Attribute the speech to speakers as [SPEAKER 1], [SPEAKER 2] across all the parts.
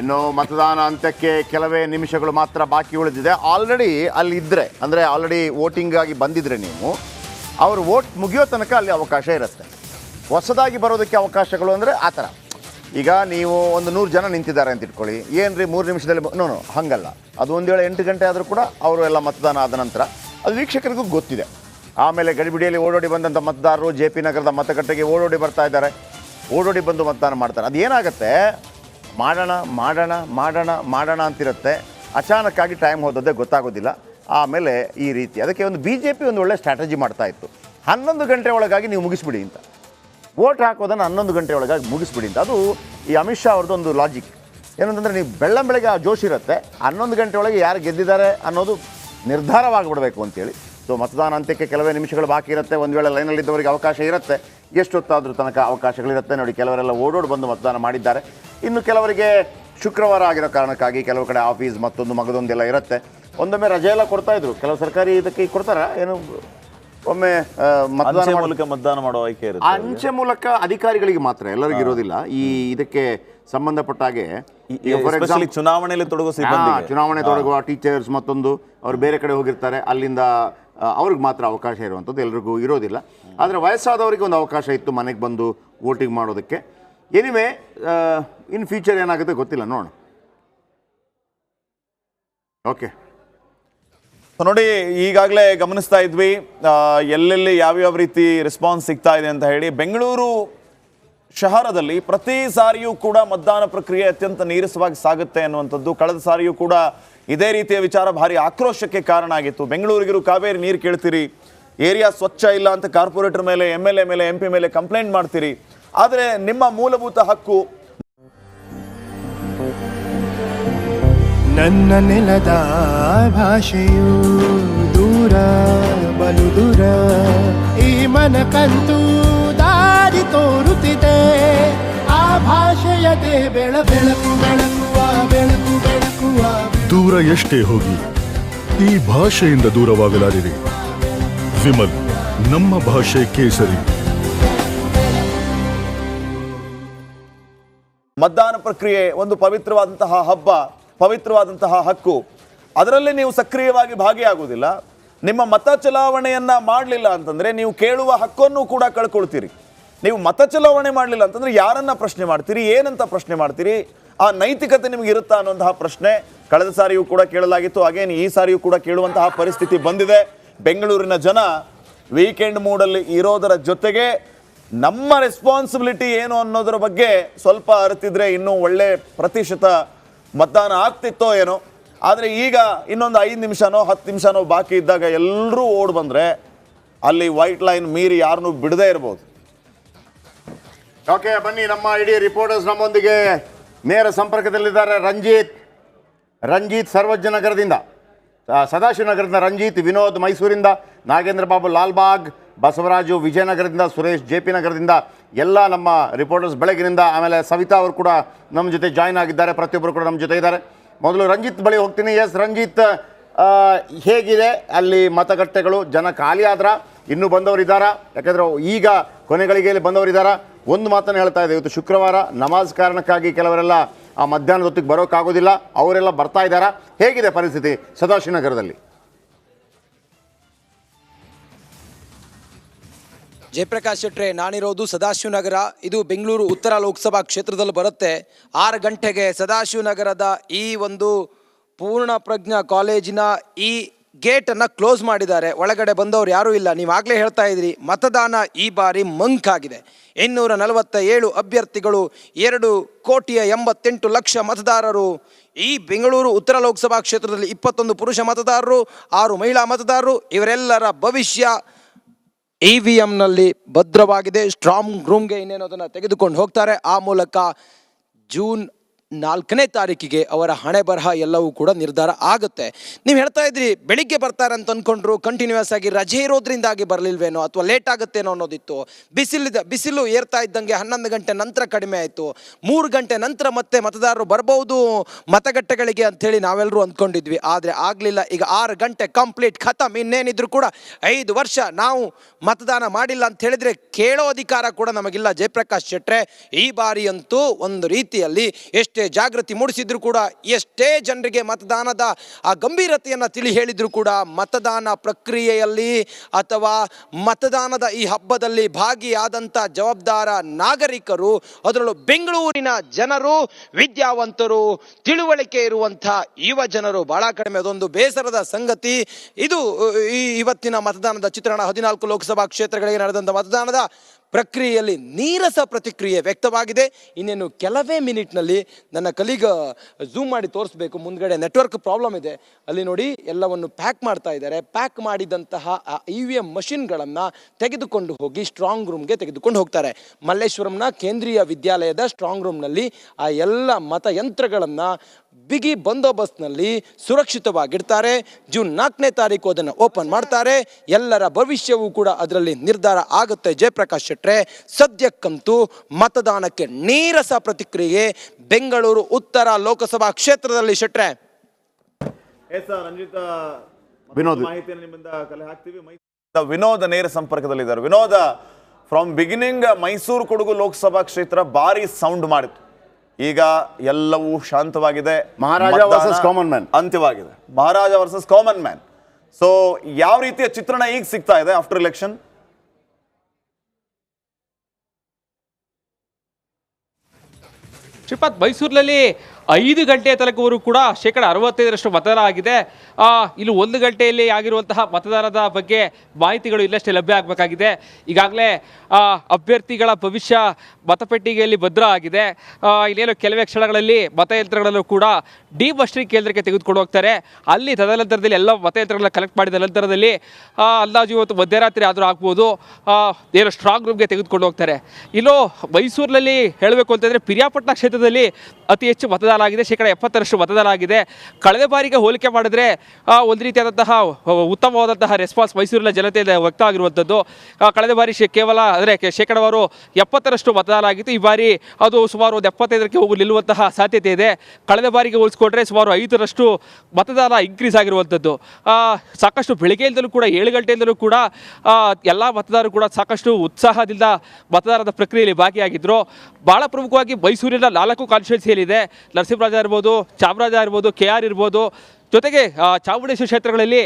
[SPEAKER 1] ಇನ್ನು ಮತದಾನ ಅಂತ್ಯಕ್ಕೆ ಕೆಲವೇ ನಿಮಿಷಗಳು ಮಾತ್ರ ಬಾಕಿ ಉಳಿದಿದೆ. ಆಲ್ರೆಡಿ ಅಲ್ಲಿ ಇದ್ದರೆ ಅಂದರೆ ಆಲ್ರೆಡಿ ವೋಟಿಂಗಾಗಿ ಬಂದಿದ್ರೆ ನೀವು, ಅವರು ವೋಟ್ ಮುಗಿಯೋ ತನಕ ಅಲ್ಲಿ ಅವಕಾಶ ಇರುತ್ತೆ. ಹೊಸದಾಗಿ ಬರೋದಕ್ಕೆ ಅವಕಾಶಗಳು ಅಂದರೆ ಆ ಥರ. ಈಗ ನೀವು ಒಂದು ನೂರು ಜನ ನಿಂತಿದ್ದಾರೆ ಅಂತ ಇಟ್ಕೊಳ್ಳಿ. ಏನು ರೀ ಮೂರು ನಿಮಿಷದಲ್ಲಿ ನೋ ನೋ, ಹಂಗಲ್ಲ. ಅದು ಒಂದು ವೇಳೆ ಎಂಟು ಗಂಟೆ ಆದರೂ ಕೂಡ ಅವರು ಎಲ್ಲ ಮತದಾನ ಆದ ನಂತರ ಅದು ವೀಕ್ಷಕರಿಗೂ ಗೊತ್ತಿದೆ. ಆಮೇಲೆ ಗಡಿಬಿಡಿಯಲ್ಲಿ ಓಡೋಡಿ ಬಂದಂಥ ಮತದಾರರು ಜೆ ಪಿ ನಗರದ ಮತಗಟ್ಟೆಗೆ ಓಡೋಡಿ ಬರ್ತಾ ಇದ್ದಾರೆ. ಓಡೋಡಿ ಬಂದು ಮತದಾನ ಮಾಡ್ತಾರೆ. ಅದೇನಾಗುತ್ತೆ? ಮಾಡೋಣ ಮಾಡೋಣ ಮಾಡೋಣ ಮಾಡೋಣ ಅಂತಿರುತ್ತೆ. ಅಚಾನಕ್ಕಾಗಿ ಟೈಮ್ ಹೋದದ್ದೇ ಗೊತ್ತಾಗೋದಿಲ್ಲ. ಆಮೇಲೆ ಈ ರೀತಿ. ಅದಕ್ಕೆ ಒಂದು ಬಿ ಜೆ ಪಿ ಒಂದು ಒಳ್ಳೆ ಸ್ಟ್ರಾಟಜಿ ಮಾಡ್ತಾ ಇತ್ತು. ಹನ್ನೊಂದು ಗಂಟೆ ಒಳಗಾಗಿ ನೀವು ಮುಗಿಸ್ಬಿಡಿ ಅಂತ. ವೋಟ್ ಹಾಕೋದನ್ನು ಹನ್ನೊಂದು ಗಂಟೆ ಒಳಗಾಗಿ ಮುಗಿಸ್ಬಿಡಿ ಅಂತ. ಅದು ಈ ಅಮಿತ್ ಶಾ ಅವ್ರದ್ದು ಒಂದು ಲಾಜಿಕ್ ಏನಂತಂದರೆ ನೀವು ಬೆಳ್ಳಂ ಬೆಳಗ್ಗೆ ಆ ಜೋಶ್ ಇರುತ್ತೆ. ಹನ್ನೊಂದು ಗಂಟೆ ಒಳಗೆ ಯಾರು ಗೆದ್ದಿದ್ದಾರೆ ಅನ್ನೋದು ನಿರ್ಧಾರವಾಗಿಬಿಡಬೇಕು ಅಂತೇಳಿ. ಸೊ ಮತದಾನ ಅಂತ್ಯಕ್ಕೆ ಕೆಲವೇ ನಿಮಿಷಗಳು ಬಾಕಿ ಇರುತ್ತೆ. ಒಂದು ವೇಳೆ ಲೈನಲ್ಲಿದ್ದವರಿಗೆ ಅವಕಾಶ ಇರುತ್ತೆ. ಎಷ್ಟೊತ್ತಾದ್ರೂ ತನಕ ಅವಕಾಶಗಳಿರುತ್ತೆ. ನೋಡಿ, ಕೆಲವರೆಲ್ಲ ಓಡೋಡಿ ಬಂದು ಮತದಾನ ಮಾಡಿದ್ದಾರೆ. ಇನ್ನು ಕೆಲವರಿಗೆ ಶುಕ್ರವಾರ ಆಗಿರೋ ಕಾರಣಕ್ಕಾಗಿ ಕೆಲವು ಕಡೆ ಆಫೀಸ್ ಮತ್ತೊಂದು ಮಗದೊಂದೆಲ್ಲ ಇರುತ್ತೆ. ಒಂದೊಮ್ಮೆ ರಜೆ ಎಲ್ಲ ಕೊಡ್ತಾ ಇದ್ರು. ಕೆಲವು ಸರ್ಕಾರಿ ಇದಕ್ಕೆ ಕೊಡ್ತಾರ? ಏನು ಒಮ್ಮೆ ಮತದಾನ
[SPEAKER 2] ಮೂಲಕ ಮತದಾನ ಮಾಡೋ ಆಯ್ಕೆ ಇರುತ್ತೆ.
[SPEAKER 1] ಅಂಚೆ ಮೂಲಕ ಅಧಿಕಾರಿಗಳಿಗೆ ಮಾತ್ರ ಎಲ್ಲರಿಗೂ ಇರೋದಿಲ್ಲ. ಈ ಇದಕ್ಕೆ ಸಂಬಂಧಪಟ್ಟ ಹಾಗೆ
[SPEAKER 2] ಚುನಾವಣೆಯಲ್ಲಿ ತೊಡಗುವ
[SPEAKER 1] ಚುನಾವಣೆ ತೊಡಗುವ ಟೀಚರ್ಸ್ ಮತ್ತೊಂದು ಅವ್ರು ಬೇರೆ ಕಡೆ ಹೋಗಿರ್ತಾರೆ. ಅಲ್ಲಿಂದ ಅವ್ರಿಗೆ ಮಾತ್ರ ಅವಕಾಶ ಇರುವಂಥದ್ದು. ಎಲ್ರಿಗೂ ಇರೋದಿಲ್ಲ. ಆದರೆ ವಯಸ್ಸಾದವರಿಗೆ ಒಂದು ಅವಕಾಶ ಇತ್ತು ಮನೆಗೆ ಬಂದು ವೋಟಿಂಗ್ ಮಾಡೋದಕ್ಕೆ. ಎನಿವೆ ಇನ್ ಫ್ಯೂಚರ್ ಏನಾಗುತ್ತೆ ಗೊತ್ತಿಲ್ಲ, ನೋಡೋಣ. ಓಕೆ
[SPEAKER 2] ನೋಡಿ, ಈಗಾಗಲೇ ಗಮನಿಸ್ತಾ ಇದ್ವಿ ಎಲ್ಲೆಲ್ಲಿ ಯಾವ್ಯಾವ ರೀತಿ ರೆಸ್ಪಾನ್ಸ್ ಸಿಗ್ತಾ ಇದೆ ಅಂತ ಹೇಳಿ, ಬೆಂಗಳೂರು ಶಹರದಲ್ಲಿ ಪ್ರತಿ ಸಾರಿಯೂ ಕೂಡ ಮತದಾನ ಪ್ರಕ್ರಿಯೆ ಅತ್ಯಂತ ನೀರಸವಾಗಿ ಸಾಗುತ್ತೆ ಅನ್ನುವಂಥದ್ದು, ಕಳೆದ ಸಾರಿಯೂ ಕೂಡ ಇದೇ ರೀತಿಯ ವಿಚಾರ ಭಾರಿ ಆಕ್ರೋಶಕ್ಕೆ ಕಾರಣ ಆಗಿತ್ತು. ಬೆಂಗಳೂರಿಗಿರು ಕಾವೇರಿ ನೀರು ಕೇಳ್ತೀರಿ, ಏರಿಯಾ ಸ್ವಚ್ಛ ಇಲ್ಲ ಅಂತ ಕಾರ್ಪೊರೇಟರ್ ಮೇಲೆ ಎಂ ಮೇಲೆ ಎಂ ಮೇಲೆ ಕಂಪ್ಲೇಂಟ್ ಮಾಡ್ತೀರಿ ಆದರೆ ನಿಮ್ಮ ಮೂಲಭೂತ ಹಕ್ಕು
[SPEAKER 3] ನನ್ನ ನೆಲದ ಭಾಷೆಯು ದೂರ ಬಲು ದೂರ ಈ ಮನಕಂತೂ ದಾರಿ ತೋರುತ್ತಿದೆ. ಆ ಭಾಷೆಯದೇ ಬೆಳ ಬೆಳಕು ಬೆಳಕುವ ಬೆಳಕು ಬೆಳಕುವ
[SPEAKER 4] ದೂರ ಎಷ್ಟೇ ಹೋಗಿ ಈ ಭಾಷೆಯಿಂದ ದೂರವಾಗಲಾರಿರಿ. ವಿಮಲ್ ನಮ್ಮ ಭಾಷೆ ಕೇಸರಿ.
[SPEAKER 2] ಮತದಾನ ಪ್ರಕ್ರಿಯೆ ಒಂದು ಪವಿತ್ರವಾದಂತಹ ಹಬ್ಬ, ಪವಿತ್ರವಾದಂತಹ ಹಕ್ಕು. ಅದರಲ್ಲಿ ನೀವು ಸಕ್ರಿಯವಾಗಿ ಭಾಗಿಯಾಗುವುದಿಲ್ಲ. ನಿಮ್ಮ ಮತ ಚಲಾವಣೆಯನ್ನ ಮಾಡಲಿಲ್ಲ ಅಂತಂದ್ರೆ ನೀವು ಕೇಳುವ ಹಕ್ಕನ್ನು ಕೂಡ ಕಳ್ಕೊಳ್ತೀರಿ. ನೀವು ಮತ ಚಲಾವಣೆ ಮಾಡಲಿಲ್ಲ ಅಂತಂದ್ರೆ ಯಾರನ್ನ ಪ್ರಶ್ನೆ ಮಾಡ್ತೀರಿ, ಏನಂತ ಪ್ರಶ್ನೆ ಮಾಡ್ತೀರಿ, ಆ ನೈತಿಕತೆ ನಿಮಗೆ ಇರುತ್ತಾ ಅನ್ನುವಂತಹ ಪ್ರಶ್ನೆ ಕಳೆದ ಸಾರಿಯೂ ಕೂಡ ಕೇಳಲಾಗಿತ್ತು. ಹಾಗೇನು ಈ ಸಾರಿಯೂ ಕೂಡ ಕೇಳುವಂತಹ ಪರಿಸ್ಥಿತಿ ಬಂದಿದೆ. ಬೆಂಗಳೂರಿನ ಜನ ವೀಕೆಂಡ್ ಮೂಡಲ್ಲಿ ಇರೋದರ ಜೊತೆಗೆ ನಮ್ಮ ರೆಸ್ಪಾನ್ಸಿಬಿಲಿಟಿ ಏನು ಅನ್ನೋದ್ರ ಬಗ್ಗೆ ಸ್ವಲ್ಪ ಅರಿತಿದ್ರೆ ಇನ್ನೂ ಒಳ್ಳೆ ಪ್ರತಿಶತ ಮತದಾನ ಆಗ್ತಿತ್ತೋ ಏನೋ. ಆದರೆ ಈಗ ಇನ್ನೊಂದು ಐದು ನಿಮಿಷನೋ, ಹತ್ತು ನಿಮಿಷನೋ ಬಾಕಿ ಇದ್ದಾಗ ಎಲ್ಲರೂ ಓಡ್ ಬಂದರೆ ಅಲ್ಲಿ ವೈಟ್ ಲೈನ್ ಮೀರಿ ಯಾರನ್ನೂ ಬಿಡದೇ ಇರ್ಬೋದು.
[SPEAKER 1] ಓಕೆ ಬನ್ನಿ, ನಮ್ಮ ಇಡೀ ರಿಪೋರ್ಟರ್ಸ್ ನಮ್ಮೊಂದಿಗೆ ನೇರ ಸಂಪರ್ಕದಲ್ಲಿದ್ದಾರೆ ರಂಜಿತ್. ರಂಜಿತ್ ಸದಾಶಿವ ಸದಾಶಿವನಗರದಿಂದ ರಂಜಿತ್, ವಿನೋದ್ ಮೈಸೂರಿಂದ. ನಾಗೇಂದ್ರ ಬಾಬು ಲಾಲ್ಬಾಗ್, ಬಸವರಾಜು ವಿಜಯನಗರದಿಂದ ಸುರೇಶ್, ಜೆ ಪಿ ನಗರದಿಂದ ಎಲ್ಲ ನಮ್ಮ ರಿಪೋರ್ಟರ್ಸ್ ಬೆಳಗಿನಿಂದ ಆಮೇಲೆ ಸವಿತಾ ಅವರು ಕೂಡ ನಮ್ಮ ಜೊತೆ ಜಾಯ್ನ್ ಆಗಿದ್ದಾರೆ, ಪ್ರತಿಯೊಬ್ಬರು ಕೂಡ ನಮ್ಮ ಜೊತೆ ಇದ್ದಾರೆ. ಮೊದಲು ರಂಜಿತ್ ಬಳಿ ಹೋಗ್ತೀನಿ. ಎಸ್ ರಂಜಿತ್ ಹೇಗಿದೆ? ಅಲ್ಲಿ ಮತಗಟ್ಟೆಗಳು ಜನ ಖಾಲಿ ಆದ್ರ ಇನ್ನೂ ಬಂದವರಿದ್ದಾರಾ? ಯಾಕಂದ್ರೆ ಈಗ ಕೊನೆಗಳಿಗೆಯಲ್ಲಿ ಬಂದವರಿದ್ದಾರಾ? ಒಂದು ಮಾತನ್ನು ಹೇಳ್ತಾ ಇದೆ ಇವತ್ತು ಶುಕ್ರವಾರ ನಮಾಜ್ ಕಾರಣಕ್ಕಾಗಿ ಕೆಲವರೆಲ್ಲ ಆ ಮಧ್ಯಾಹ್ನದ ಹೊತ್ತಿಗೆ ಬರೋಕ್ಕಾಗೋದಿಲ್ಲ. ಅವರೆಲ್ಲ ಬರ್ತಾ ಇದ್ದಾರಾ? ಹೇಗಿದೆ ಪರಿಸ್ಥಿತಿ ಸದಾಶಿವನಗರದಲ್ಲಿ?
[SPEAKER 5] ಜಯಪ್ರಕಾಶ್ ಶೆಟ್ರೆ, ನಾನಿರೋದು ಸದಾಶಿವನಗರ. ಇದು ಬೆಂಗಳೂರು ಉತ್ತರ ಲೋಕಸಭಾ ಕ್ಷೇತ್ರದಲ್ಲಿ ಬರುತ್ತೆ. ಆರು ಗಂಟೆಗೆ ಸದಾಶಿವನಗರದ ಈ ಒಂದು ಪೂರ್ಣ ಪ್ರಜ್ಞಾ ಕಾಲೇಜಿನ ಈ ಗೇಟನ್ನು ಕ್ಲೋಸ್ ಮಾಡಿದ್ದಾರೆ. ಒಳಗಡೆ ಬಂದವರು ಯಾರೂ ಇಲ್ಲ. ನೀವಾಗಲೇ ಹೇಳ್ತಾ ಇದ್ದೀರಿ, ಮತದಾನ ಈ ಬಾರಿ ಮಂಕಾಗಿದೆ ಇನ್ನೂರ ನಲವತ್ತ ಏಳು ಅಭ್ಯರ್ಥಿಗಳು, ಎರಡು ಕೋಟಿಯ ಎಂಬತ್ತೆಂಟು ಲಕ್ಷ ಮತದಾರರು. ಈ ಬೆಂಗಳೂರು ಉತ್ತರ ಲೋಕಸಭಾ ಕ್ಷೇತ್ರದಲ್ಲಿ ಇಪ್ಪತ್ತೊಂದು ಪುರುಷ ಮತದಾರರು, ಆರು ಮಹಿಳಾ ಮತದಾರರು. ಇವರೆಲ್ಲರ ಭವಿಷ್ಯ ಇ ವಿ ಎಂನಲ್ಲಿ ಭದ್ರವಾಗಿದೆ. ಸ್ಟ್ರಾಂಗ್ ರೂಮ್ಗೆ ಇನ್ನೇನು ಅದನ್ನು ತೆಗೆದುಕೊಂಡು ಹೋಗ್ತಾರೆ. ಆ ಮೂಲಕ ಜೂನ್ ನಾಲ್ಕನೇ ತಾರೀಕಿಗೆ ಅವರ ಹಣೆ ಬರಹ ಎಲ್ಲವೂ ಕೂಡ ನಿರ್ಧಾರ ಆಗುತ್ತೆ. ನೀವು ಹೇಳ್ತಾ ಇದ್ರಿ, ಬೆಳಿಗ್ಗೆ ಬರ್ತಾರೆ ಅಂತ ಅಂದ್ಕೊಂಡ್ರು ಕಂಟಿನ್ಯೂಸ್ ಆಗಿ ರಜೆ ಇರೋದ್ರಿಂದಾಗಿ ಬರಲಿಲ್ವೇನೋ ಅಥವಾ ಲೇಟ್ ಆಗುತ್ತೇನೋ ಅನ್ನೋದಿತ್ತು. ಬಿಸಿಲಿದ, ಬಿಸಿಲು ಏರ್ತಾ ಇದ್ದಂಗೆ ಹನ್ನೊಂದು ಗಂಟೆ ನಂತರ ಕಡಿಮೆ ಆಯಿತು. ಮೂರು ಗಂಟೆ ನಂತರ ಮತ್ತೆ ಮತದಾರರು ಬರಬಹುದು ಮತಗಟ್ಟೆಗಳಿಗೆ ಅಂಥೇಳಿ ನಾವೆಲ್ಲರೂ ಅಂದ್ಕೊಂಡಿದ್ವಿ. ಆದರೆ ಆಗಲಿಲ್ಲ. ಈಗ ಆರು ಗಂಟೆ ಕಂಪ್ಲೀಟ್ ಖತಮ್. ಇನ್ನೇನಿದ್ರು ಕೂಡ ಐದು ವರ್ಷ ನಾವು ಮತದಾನ ಮಾಡಿಲ್ಲ ಅಂತ ಹೇಳಿದ್ರೆ ಕೇಳೋ ಅಧಿಕಾರ ಕೂಡ ನಮಗಿಲ್ಲ. ಜಯಪ್ರಕಾಶ್ ಶೆಟ್ರೆ, ಈ ಬಾರಿಯಂತೂ ಒಂದು ರೀತಿಯಲ್ಲಿ ಎಷ್ಟೇ ಜಾಗೃತಿ ಮೂಡಿಸಿದ್ರು ಕೂಡ ಎಷ್ಟೇ ಜನರಿಗೆ ಮತದಾನದ ಆ ಗಂಭೀರತೆಯನ್ನು ತಿಳಿ ಹೇಳಿದ್ರು ಕೂಡ ಮತದಾನ ಪ್ರಕ್ರಿಯೆಯಲ್ಲಿ ಅಥವಾ ಮತದಾನದ ಈ ಹಬ್ಬದಲ್ಲಿ ಭಾಗಿಯಾದಂಥ ಜವಾಬ್ದಾರ ನಾಗರಿಕರು, ಅದರಲ್ಲೂ ಬೆಂಗಳೂರಿನ ಜನರು, ವಿದ್ಯಾವಂತರು, ತಿಳುವಳಿಕೆ ಇರುವಂಥ ಯುವ ಜನರು ಬಹಳ ಕಡಿಮೆ. ಅದೊಂದು ಬೇಸರದ ಸಂಗತಿ. ಇದು, ಈ, ಇವತ್ತಿನ ಮತದಾನದ ಚಿತ್ರಣ ಹದಿನಾಲ್ಕು ಲೋಕಸಭಾ ಕ್ಷೇತ್ರಗಳಿಗೆ ನಡೆದಂಥ ಮತದಾನದ ಪ್ರಕ್ರಿಯೆಯಲ್ಲಿ ನೀರಸ ಪ್ರತಿಕ್ರಿಯೆ ವ್ಯಕ್ತವಾಗಿದೆ. ಇನ್ನೇನು ಕೆಲವೇ ಮಿನಿಟ್ನಲ್ಲಿ ನನ್ನ ಕಲೀಗ ಝೂಮ್ ಮಾಡಿ ತೋರಿಸ್ಬೇಕು. ಮುಂದ್ಗಡೆ ನೆಟ್ವರ್ಕ್ ಪ್ರಾಬ್ಲಮ್ ಇದೆ. ಅಲ್ಲಿ ನೋಡಿ ಎಲ್ಲವನ್ನು ಪ್ಯಾಕ್ ಮಾಡ್ತಾ ಇದ್ದಾರೆ. ಪ್ಯಾಕ್ ಮಾಡಿದಂತಹ, ಆ, ಇ ವಿ ಎಂ ಮಷಿನ್ಗಳನ್ನು ತೆಗೆದುಕೊಂಡು ಹೋಗಿ ಸ್ಟ್ರಾಂಗ್ ರೂಮ್ಗೆ ತೆಗೆದುಕೊಂಡು ಹೋಗ್ತಾರೆ. ಮಲ್ಲೇಶ್ವರಂನ ಕೇಂದ್ರೀಯ ವಿದ್ಯಾಲಯದ ಸ್ಟ್ರಾಂಗ್ ರೂಮ್ನಲ್ಲಿ ಆ ಎಲ್ಲ ಮತಯಂತ್ರಗಳನ್ನು ಬಿಗಿ ಬಂದೋಬಸ್ತ್ನಲ್ಲಿ ಸುರಕ್ಷಿತವಾಗಿರ್ತಾರೆ. ಜೂನ್ ನಾಲ್ಕನೇ ತಾರೀಕು ಅದನ್ನು ಓಪನ್ ಮಾಡ್ತಾರೆ. ಎಲ್ಲರ ಭವಿಷ್ಯವೂ ಕೂಡ ಅದರಲ್ಲಿ ನಿರ್ಧಾರ ಆಗುತ್ತೆ. ಜಯಪ್ರಕಾಶ್ ಶೆಟ್ರೆ ಸದ್ಯಕ್ಕಂತೂ ಮತದಾನಕ್ಕೆ ನೀರಸ ಪ್ರತಿಕ್ರಿಯೆ ಬೆಂಗಳೂರು ಉತ್ತರ ಲೋಕಸಭಾ ಕ್ಷೇತ್ರದಲ್ಲಿ
[SPEAKER 2] ಶೆಟ್ಟರೆ
[SPEAKER 1] ವಿನೋದ.
[SPEAKER 2] ನೇರ ಸಂಪರ್ಕದಲ್ಲಿದ್ದಾರೆ. ವಿನೋದ ಫ್ರಮ್ ಬಿಗಿನಿಂಗ್ ಮೈಸೂರು ಕೊಡಗು ಲೋಕಸಭಾ ಕ್ಷೇತ್ರ ಭಾರಿ ಸೌಂಡ್ ಮಾಡಿತ್ತು. ಈಗ ಎಲ್ಲವೂ ಶಾಂತವಾಗಿದೆ.
[SPEAKER 1] Maharaja versus common man.
[SPEAKER 2] ಅಂತ್ಯವಾಗಿದೆ. Maharaja versus common man so ಯಾವ ರೀತಿಯ ಚಿತ್ರಣ ಈಗ ಸಿಗ್ತಾ ಇದೆ ಆಫ್ಟರ್ ಎಲೆಕ್ಷನ್
[SPEAKER 6] ಶ್ರೀಪಾತ್ ಮೈಸೂರಿನಲ್ಲಿ ಐದು ಗಂಟೆಯ ತನಕವರೆಗೂ ಕೂಡ ಶೇಕಡ ಅರವತ್ತೈದರಷ್ಟು ಮತದಾನ ಆಗಿದೆ. ಇಲ್ಲಿ ಒಂದು ಗಂಟೆಯಲ್ಲಿ ಆಗಿರುವಂತಹ ಮತದಾನದ ಬಗ್ಗೆ ಮಾಹಿತಿಗಳು ಇಲ್ಲಷ್ಟೇ ಲಭ್ಯ ಆಗಬೇಕಾಗಿದೆ. ಈಗಾಗಲೇ ಅಭ್ಯರ್ಥಿಗಳ ಭವಿಷ್ಯ ಮತಪೆಟ್ಟಿಗೆಯಲ್ಲಿ ಭದ್ರ ಆಗಿದೆ. ಇನ್ನೇನು ಕೆಲವೇ ಕ್ಷಣಗಳಲ್ಲಿ ಮತಯಂತ್ರಗಳಲ್ಲೂ ಕೂಡ ಡಿ ಮಸ್ಟ್ರಿ ಕೇಂದ್ರಕ್ಕೆ ತೆಗೆದುಕೊಂಡು ಹೋಗ್ತಾರೆ. ಅಲ್ಲಿ ತದನಂತರದಲ್ಲಿ ಎಲ್ಲ ಮತಯಂತ್ರಗಳನ್ನ ಕಲೆಕ್ಟ್ ಮಾಡಿದ ನಂತರದಲ್ಲಿ ಅಂದಾಜು ಇವತ್ತು ಮಧ್ಯರಾತ್ರಿ ಆದರೂ ಆಗ್ಬೋದು. ಏನು ಸ್ಟ್ರಾಂಗ್ ರೂಮ್ಗೆ ತೆಗೆದುಕೊಂಡು ಹೋಗ್ತಾರೆ. ಇಲ್ಲೂ ಮೈಸೂರಿನಲ್ಲಿ ಹೇಳಬೇಕು ಅಂತಂದರೆ ಪಿರಿಯಾಪಟ್ಟಣ ಕ್ಷೇತ್ರದಲ್ಲಿ ಅತಿ ಹೆಚ್ಚು ಮತದಾನ ಆಗಿದೆ ಶೇಕಡ ಎಪ್ಪತ್ತರಷ್ಟು ಮತದಾನ ಆಗಿದೆ ಕಳೆದ ಬಾರಿಗೆ ಹೋಲಿಕೆ ಮಾಡಿದ್ರೆ ಒಂದು ರೀತಿಯಾದಂತಹ ಉತ್ತಮವಾದಂತಹ ರೆಸ್ಪಾನ್ಸ್ ಮೈಸೂರಿನ ಜನತೆಯಿಂದ ವ್ಯಕ್ತ ಆಗಿರುವಂಥದ್ದು ಕಳೆದ ಬಾರಿ ಕೇವಲ, ಅಂದರೆ ಶೇಕಡವಾರು ಎಪ್ಪತ್ತರಷ್ಟು ಮತದಾನ ಆಗಿತ್ತು ಈ ಬಾರಿ ಅದು ಸುಮಾರು ಒಂದು ಎಪ್ಪತ್ತೈದಕ್ಕೆ ಹೋಗಿ ನಿಲ್ಲುವಂತಹ ಸಾಧ್ಯತೆ ಇದೆ. ಕಳೆದ ಬಾರಿಗೆ ಹೋಲಿಸ್ಕೊಂಡ್ರೆ ಸುಮಾರು ಐದರಷ್ಟು ಮತದಾನ ಇನ್ಕ್ರೀಸ್ ಆಗಿರುವಂಥದ್ದು. ಸಾಕಷ್ಟು ಬೆಳಗ್ಗೆಯಿಂದಲೂ ಕೂಡ, ಏಳು ಗಂಟೆಯಿಂದಲೂ ಕೂಡ ಎಲ್ಲ ಮತದಾರರು ಕೂಡ ಸಾಕಷ್ಟು ಉತ್ಸಾಹದಿಂದ ಮತದಾನದ ಪ್ರಕ್ರಿಯೆಯಲ್ಲಿ ಭಾಗಿಯಾಗಿದ್ದರು ಭಾಳ ಪ್ರಮುಖವಾಗಿ ಮೈಸೂರಿನ ನಾಲ್ಕು ಕಾನ್ಸ್ಟಿಟ್ಯೂನ್ಸಿಯಲ್ಲಿದೆ ನರಸಿಂಹರಾಜ ಇರ್ಬೋದು ಚಾಮರಾಜ ಇರ್ಬೋದು ಕೆ ಆರ್ ಇರ್ಬೋದು. ಜೊತೆಗೆ ಚಾಮುಂಡೇಶ್ವರಿ ಕ್ಷೇತ್ರಗಳಲ್ಲಿ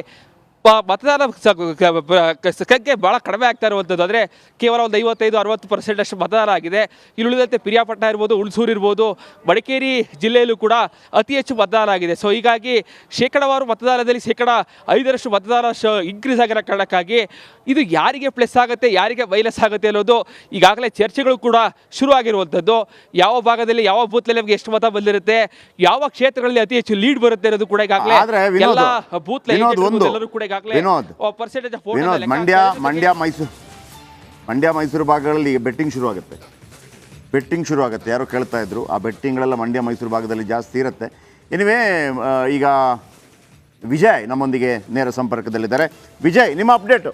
[SPEAKER 6] ಮತದಾನ ಸಂಖ್ಯೆ ಭಾಳ ಕಡಿಮೆ ಆಗ್ತಾ ಇರುವಂಥದ್ದು. ಅಂದರೆ ಕೇವಲ ಒಂದು ಐವತ್ತೈದು ಅರವತ್ತು ಪರ್ಸೆಂಟ್ ಅಷ್ಟು ಮತದಾನ ಆಗಿದೆ. ಇಲ್ಲಿ ಉಳಿದಂತೆ ಪಿರಿಯಾಪಟ್ಟಣ ಇರ್ಬೋದು ಹುಣಸೂರು ಇರ್ಬೋದು ಮಡಿಕೇರಿ ಜಿಲ್ಲೆಯಲ್ಲೂ ಕೂಡ ಅತಿ ಹೆಚ್ಚು ಮತದಾನ ಆಗಿದೆ. ಸೊ ಹೀಗಾಗಿ ಶೇಕಡವಾರು ಮತದಾನದಲ್ಲಿ ಶೇಕಡ ಐದರಷ್ಟು ಮತದಾನ ಶ ಇನ್ಕ್ರೀಸ್ ಆಗಿರೋ ಕಾರಣಕ್ಕಾಗಿ ಇದು ಯಾರಿಗೆ ಪ್ಲಸ್ ಆಗುತ್ತೆ ಯಾರಿಗೆ ಮೈನಸ್ ಆಗುತ್ತೆ ಅನ್ನೋದು ಈಗಾಗಲೇ ಚರ್ಚೆಗಳು ಕೂಡ ಶುರು ಆಗಿರುವಂಥದ್ದು ಯಾವ ಭಾಗದಲ್ಲಿ ಯಾವ ಬೂತ್ನಲ್ಲಿ ನಮಗೆ ಎಷ್ಟು ಮತ ಬಂದಿರುತ್ತೆ ಯಾವ ಕ್ಷೇತ್ರಗಳಲ್ಲಿ ಅತಿ ಹೆಚ್ಚು ಲೀಡ್ ಬರುತ್ತೆ ಅನ್ನೋದು ಕೂಡ ಈಗಾಗಲೇ ಎಲ್ಲ ಬೂತ್ ಎಲ್ಲರೂ ಕೂಡ ಈಗಾಗಲೇ
[SPEAKER 1] ವಿನೋದ್,
[SPEAKER 6] ಪರ್ಸೆಂಟೇಜ್
[SPEAKER 1] ವಿನೋದ್ ಮಂಡ್ಯ ಮಂಡ್ಯ ಮೈಸೂರು ಮಂಡ್ಯ ಮೈಸೂರು ಭಾಗಗಳಲ್ಲಿ ಈಗ ಬೆಟ್ಟಿಂಗ್ ಶುರು ಆಗುತ್ತೆ ಬೆಟ್ಟಿಂಗ್ ಶುರು ಆಗುತ್ತೆ ಯಾರೋ ಕೇಳ್ತಾ ಇದ್ರು ಆ ಬೆಟ್ಟಿಂಗ್ಗಳೆಲ್ಲ ಮಂಡ್ಯ ಮೈಸೂರು ಭಾಗದಲ್ಲಿ ಜಾಸ್ತಿ ಇರುತ್ತೆ. ಎನಿವೇ ಈಗ ವಿಜಯ್ ನಮ್ಮೊಂದಿಗೆ ನೇರ ಸಂಪರ್ಕದಲ್ಲಿದ್ದಾರೆ. ವಿಜಯ್ ನಿಮ್ಮ ಅಪ್ಡೇಟು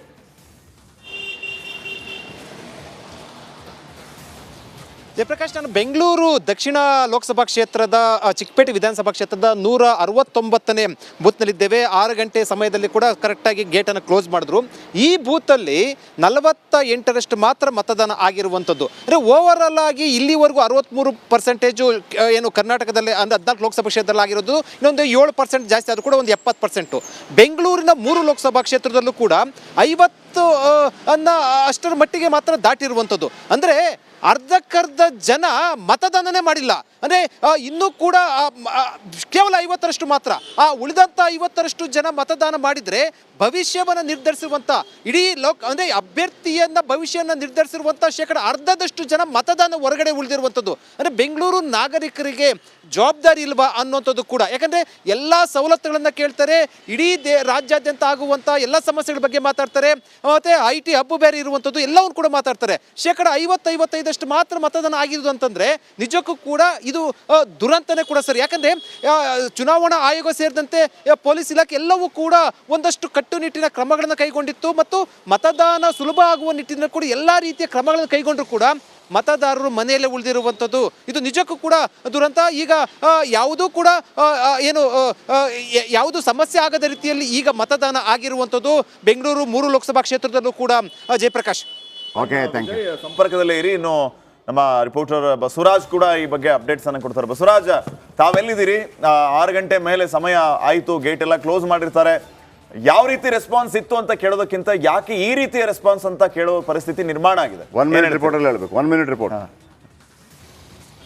[SPEAKER 7] ಜಯಪ್ರಕಾಶ್, ನಾನು ಬೆಂಗಳೂರು ದಕ್ಷಿಣ ಲೋಕಸಭಾ ಕ್ಷೇತ್ರದ ಚಿಕ್ಕಪೇಟೆ ವಿಧಾನಸಭಾ ಕ್ಷೇತ್ರದ ನೂರ ಅರವತ್ತೊಂಬತ್ತನೇ ಬೂತ್ನಲ್ಲಿದ್ದೇವೆ. ಆರು ಗಂಟೆ ಸಮಯದಲ್ಲಿ ಕೂಡ ಕರೆಕ್ಟಾಗಿ ಗೇಟನ್ನು ಕ್ಲೋಸ್ ಮಾಡಿದ್ರು. ಈ ಬೂತಲ್ಲಿ ನಲವತ್ತ ಎಂಟರಷ್ಟು ಮಾತ್ರ ಮತದಾನ ಆಗಿರುವಂಥದ್ದು ಅಂದರೆ ಓವರ್ ಆಗಿ ಇಲ್ಲಿವರೆಗೂ ಅರವತ್ತ್ಮೂರು ಪರ್ಸೆಂಟೇಜು ಏನು ಕರ್ನಾಟಕದಲ್ಲಿ ಅಂದರೆ ಹದಿನಾಲ್ಕು ಲೋಕಸಭಾ ಕ್ಷೇತ್ರದಲ್ಲಿ ಆಗಿರೋದು, ಇನ್ನೊಂದು ಏಳು ಪರ್ಸೆಂಟ್ ಜಾಸ್ತಿ ಆದರೂ ಕೂಡ ಒಂದು ಎಪ್ಪತ್ತು ಪರ್ಸೆಂಟು ಬೆಂಗಳೂರಿನ ಮೂರು ಲೋಕಸಭಾ ಕ್ಷೇತ್ರದಲ್ಲೂ ಕೂಡ ಐವತ್ತು ಅನ್ನ ಅಷ್ಟರ ಮಟ್ಟಿಗೆ ಮಾತ್ರ ದಾಟಿರುವಂಥದ್ದು ಅಂದರೆ ಅರ್ಧಕ್ಕರ್ಧ ಜನ ಮತದಾನನೇ ಮಾಡಿಲ್ಲ. ಅಂದರೆ ಇನ್ನೂ ಕೂಡ ಕೇವಲ ಐವತ್ತರಷ್ಟು ಮಾತ್ರ. ಆ ಉಳಿದಂಥ ಐವತ್ತರಷ್ಟು ಜನ ಮತದಾನ ಮಾಡಿದರೆ ಭವಿಷ್ಯವನ್ನು ನಿರ್ಧರಿಸಿರುವಂಥ ಇಡೀ ಲೋಕ, ಅಂದರೆ ಅಭ್ಯರ್ಥಿಯನ್ನ ಭವಿಷ್ಯವನ್ನು ನಿರ್ಧರಿಸಿರುವಂಥ ಶೇಕಡ ಅರ್ಧದಷ್ಟು ಜನ ಮತದಾನ ಹೊರಗಡೆ ಉಳಿದಿರುವಂಥದ್ದು. ಅಂದರೆ ಬೆಂಗಳೂರು ನಾಗರಿಕರಿಗೆ ಜವಾಬ್ದಾರಿ ಇಲ್ವಾ ಅನ್ನುವಂಥದ್ದು ಕೂಡ. ಯಾಕಂದರೆ ಎಲ್ಲ ಸವಲತ್ತುಗಳನ್ನು ಕೇಳ್ತಾರೆ, ಇಡೀ ದೇ, ರಾಜ್ಯಾದ್ಯಂತ ಆಗುವಂಥ ಎಲ್ಲ ಸಮಸ್ಯೆಗಳ ಬಗ್ಗೆ ಮಾತಾಡ್ತಾರೆ, ಮತ್ತು ಐ ಟಿ ಹಬ್ಬು ಬೇರೆ ಇರುವಂಥದ್ದು ಎಲ್ಲವನ್ನು ಕೂಡ ಮಾತಾಡ್ತಾರೆ. ಶೇಕಡ ಐವತ್ತೈವತ್ತೈದಷ್ಟು ಮಾತ್ರ ಮತದಾನ ಆಗಿರೋದು ಅಂತಂದರೆ ನಿಜಕ್ಕೂ ಕೂಡ ಇದು ದುರಂತನೇ ಕೂಡ ಸರ್. ಯಾಕಂದರೆ ಚುನಾವಣಾ ಆಯೋಗ ಸೇರಿದಂತೆ ಪೊಲೀಸ್ ಇಲಾಖೆ ಎಲ್ಲವೂ ಕೂಡ ಒಂದಷ್ಟು ಕಟ್ಟುನಿಟ್ಟಿನ ಕ್ರಮಗಳನ್ನು ಕೈಗೊಂಡಿತ್ತು ಮತ್ತು ಮತದಾನ ಸುಲಭ ಆಗುವ ನಿಟ್ಟಿನಲ್ಲಿ ಕೂಡ ಎಲ್ಲ ರೀತಿಯ ಕ್ರಮಗಳನ್ನು ಕೈಗೊಂಡ್ರು ಕೂಡ ಮತದಾರರು ಮನೆಯಲ್ಲೇ ಉಳಿದಿರುವಂಥದ್ದು. ಇದು ನಿಜಕ್ಕೂ ಕೂಡ ದುರಂತ. ಈಗ ಯಾವುದೂ ಕೂಡ ಏನು ಯಾವುದು ಸಮಸ್ಯೆ ಆಗದ ರೀತಿಯಲ್ಲಿ ಈಗ ಮತದಾನ ಆಗಿರುವಂಥದ್ದು. ಬೆಂಗಳೂರು ಮೂರು ಲೋಕಸಭಾ ಕ್ಷೇತ್ರದಲ್ಲೂ ಕೂಡ ಜಯಪ್ರಕಾಶ್.
[SPEAKER 1] ಓಕೆ ಥ್ಯಾಂಕ್ ಯು
[SPEAKER 2] ಸಂಪರ್ಕದಲ್ಲೇ ಇರಿ. ಇನ್ನು ನಮ್ಮ ರಿಪೋರ್ಟರ್ ಬಸವರಾಜ್ ಕೂಡ ಈ ಬಗ್ಗೆ ಅಪ್ಡೇಟ್ಸ್ ಅನ್ನು ಕೊಡ್ತಾರೆ. ಬಸವರಾಜ್ ತಾವೆಲ್ಲಿದ್ದೀರಿ? ಆರು ಗಂಟೆ ಮೇಲೆ ಸಮಯ ಆಯಿತು ಗೇಟ್ ಎಲ್ಲ ಕ್ಲೋಸ್ ಮಾಡಿರ್ತಾರೆ. ಯಾವ ರೀತಿ ರೆಸ್ಪಾನ್ಸ್ ಇತ್ತು ಅಂತ ಕೇಳೋದಕ್ಕಿಂತ ಯಾಕೆ ಈ ರೀತಿಯ ರೆಸ್ಪಾನ್ಸ್ ಅಂತ ಕೇಳೋ ಪರಿಸ್ಥಿತಿ ನಿರ್ಮಾಣ ಆಗಿದೆ?
[SPEAKER 1] ಒನ್ ಮಿನಿಟ್
[SPEAKER 2] ರಿಪೋರ್ಟ್
[SPEAKER 1] ಅಲ್ಲಿ ಹೇಳ್ಬೇಕು. One minute report